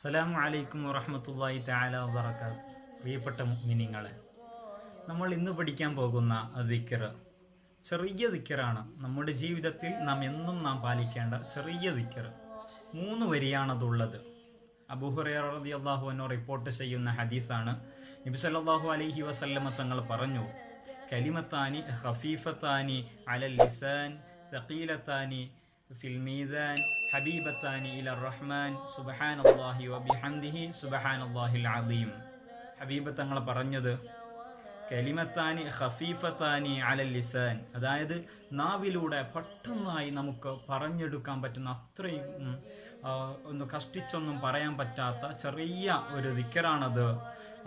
അസ്സലാമു അലൈക്കും വറഹമത്തല്ലാഹി താല വബർക്കാത്ത് പ്രിയപ്പെട്ട മിനിങ്ങളെ നമ്മൾ ഇന്ന് പഠിക്കാൻ പോകുന്ന ദിക്കർ ചെറിയ ദിക്കറാണ് നമ്മുടെ ജീവിതത്തിൽ നാം എന്നും നാം പാലിക്കേണ്ട ചെറിയ ദിക്കർ മൂന്ന് വരിയാണതുള്ളത്. അബൂഹുറി അള്ളാഹു എന്നോ റിപ്പോർട്ട് ചെയ്യുന്ന ഹദീസാണ്. നബിസല്ലാഹു അലൈഹി വസല്ലമ തങ്ങൾ പറഞ്ഞു കലിമത്താനി ഹഫീഫത്താനി അലൽ ലിസാൻ സക്കീലത്താനി ഫിൽമീദാൻ ഹബീബത്താനി ഇല റഹ്മാൻ സുബഹാൻ അള്ളാഹി വബി സുബഹാൻ അള്ളാഹിൽ അദീം. ഹബീബ തങ്ങൾ പറഞ്ഞത് കലിമത്താനി ഖഫീഫത്താനി അലൽ ലിസാൻ. അതായത് നാവിലൂടെ പെട്ടെന്നായി നമുക്ക് പറഞ്ഞെടുക്കാൻ പറ്റുന്ന അത്രയും ഒന്ന് കഷ്ടിച്ചൊന്നും പറയാൻ പറ്റാത്ത ചെറിയ ഒരു ദിക്കറാണത്.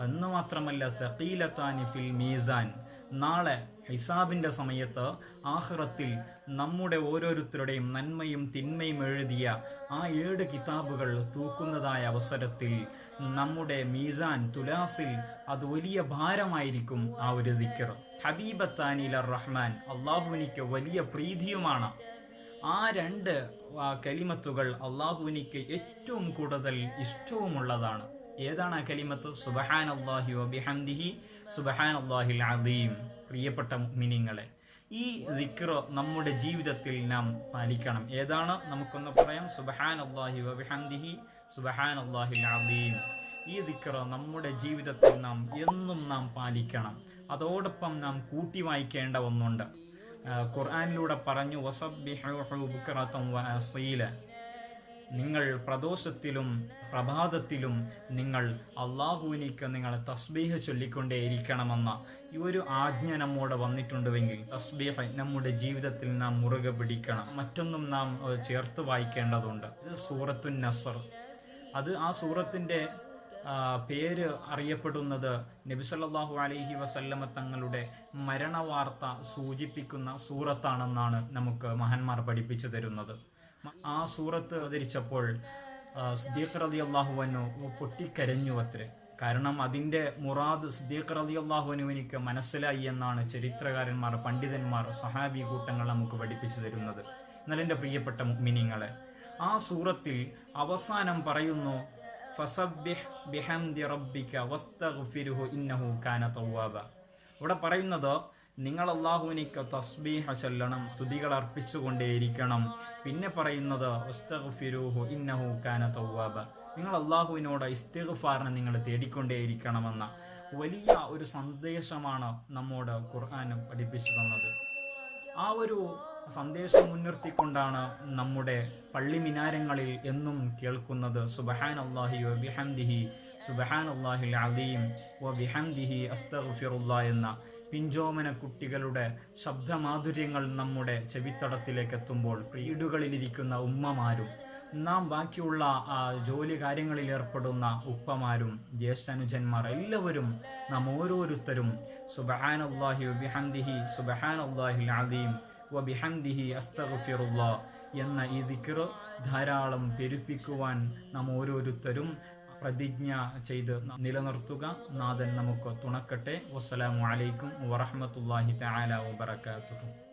എന്ന് മാത്രമല്ല സഖീലത്താനി ഫിൽ മീസാൻ. നാളെ ഹിസാബിന്റെ സമയത്ത് ആഹ്റത്തിൽ നമ്മുടെ ഓരോരുത്തരുടെയും നന്മയും തിന്മയും എഴുതിയ ആ ഏഴ് കിതാബുകൾ തൂക്കുന്നതായ അവസരത്തിൽ നമ്മുടെ മീസാൻ തുലാസിൽ അത് വലിയ ഭാരമായിരിക്കും ആ ഒരു ദിക്കർ ഹബീബത്താനില റഹ്മാൻ അള്ളാഹുവിനിക്ക് വലിയ പ്രീതിയുമാണ്. ആ രണ്ട് കലിമത്തുകൾ അള്ളാഹുവിനിക്ക് ഏറ്റവും കൂടുതൽ ഇഷ്ടവുമുള്ളതാണ്. ഏതാണ് ആ കലിമത്ത്? സുബഹാൻ അള്ളാഹി വബിഹംദിഹി സുബഹാൻ അള്ളാഹിൽ അദീം. പ്രിയപ്പെട്ട മിനിങ്ങളെ ഈ ദിക്റോ നമ്മുടെ ജീവിതത്തിൽ നാം പാലിക്കണം. ഏതാണ്? നമുക്കൊന്ന് പറയാം. സുബഹാൻ അള്ളാഹി വബിഹംദിഹി സുബഹാൻ അള്ളാഹി അദീം. ഈ ദിക്റ നമ്മുടെ ജീവിതത്തിൽ നാം എന്നും നാം പാലിക്കണം. അതോടൊപ്പം നാം കൂട്ടി വായിക്കേണ്ട ഒന്നുണ്ട്. ഖുർആാനിലൂടെ പറഞ്ഞു വസബ്ബിഹു ബുക്റതൻ വഅസീല നിങ്ങൾ പ്രദോഷത്തിലും പ്രഭാതത്തിലും നിങ്ങൾ അള്ളാഹുവിനേക്ക് നിങ്ങൾ തസ്ബീഹ് ചൊല്ലിക്കൊണ്ടേയിരിക്കണമെന്ന ഈ ഒരു ആജ്ഞ നമ്മോട് വന്നിട്ടുണ്ടെങ്കിൽ തസ്ബീഹ് നമ്മുടെ ജീവിതത്തിൽ നാം മുറുകെ പിടിക്കണം. മറ്റൊന്നും നാം ചേർത്ത് വായിക്കേണ്ടതുണ്ട്. ഇത് സൂറത്തുൻ നസർ. അത് ആ സൂറത്തിന്റെ പേര് അറിയപ്പെടുന്നത് നബി നബിസല്ലാഹു അലൈഹി വസല്ലമ തങ്ങളുടെ മരണവാർത്ത സൂചിപ്പിക്കുന്ന സൂറത്താണെന്നാണ് നമുക്ക് മഹാന്മാർ പഠിപ്പിച്ചു തരുന്നത്. ആ സൂറത്ത് അവതരിച്ചപ്പോൾ സിദ്ദീഖ് റലി അള്ളാഹുവനു പൊട്ടിക്കരഞ്ഞു അത്രേ. കാരണം അതിന്റെ മുറാദ് സിദ്ദീഖ് റതി അള്ളാഹുവിനുവിനിക്ക് മനസ്സിലായി എന്നാണ് ചരിത്രകാരന്മാർ പണ്ഡിതന്മാർ സഹാബി കൂട്ടങ്ങൾ നമുക്ക് പഠിപ്പിച്ചു തരുന്നത്. എന്നാൽ എന്റെ പ്രിയപ്പെട്ട മിനിങ്ങളെ ആ സൂറത്തിൽ അവസാനം പറയുന്നു ഇവിടെ പറയുന്നത് നിങ്ങൾ അള്ളാഹുവിനേക്ക് തസ്ബീഹ ചൊല്ലണം സ്തുതികൾ അർപ്പിച്ചുകൊണ്ടേയിരിക്കണം. പിന്നെ പറയുന്നത് ഇന്നഹു കാന നിങ്ങൾ അള്ളാഹുവിനോട് ഇസ്തിഗ്ഫാറിനെ നിങ്ങൾ തേടിക്കൊണ്ടേയിരിക്കണമെന്ന വലിയ ഒരു സന്ദേശമാണ് നമ്മോട് ഖുർആാനും പഠിപ്പിച്ചു തന്നത്. ആ ഒരു സന്ദേശം മുൻനിർത്തിക്കൊണ്ടാണ് നമ്മുടെ പള്ളി മിനാരങ്ങളിൽ എന്നും കേൾക്കുന്നത്. സുബഹാൻ അള്ളാഹി ബിഹംദിഹി സുബഹാൻ അള്ളാഹിൽ അലീം വ ബിഹംദിഹി അസ്തഫിറുല്ല എന്ന പിഞ്ചോമന കുട്ടികളുടെ ശബ്ദമാധുര്യങ്ങൾ നമ്മുടെ ചെവിത്തടത്തിലേക്ക് എത്തുമ്പോൾ വീടുകളിലിരിക്കുന്ന ഉമ്മമാരും നാം ബാക്കിയുള്ള ജോലി കാര്യങ്ങളിൽ ഏർപ്പെടുന്ന ഉപ്പമാരും ജ്യേഷ്ഠനുജന്മാർ എല്ലാവരും നാം ഓരോരുത്തരും സുബഹാൻ അള്ളാഹി വബിഹംദിഹി സുബഹാൻ അള്ളാഹിൽ അലീം വബിഹംദിഹി അസ്തഗഫിറുള്ള എന്ന ഈ ദിക്ർ ധാരാളം പെരുപ്പിക്കുവാൻ നാം ഓരോരുത്തരും പ്രതിജ്ഞ ചെയ്ത് നിലനിർത്തുക. നാഥൻ നമുക്ക് തുണക്കട്ടെ. വസ്സലാമു അലൈക്കും വറഹ്മത്തുള്ളാഹി തആല വബറകാതുഹു.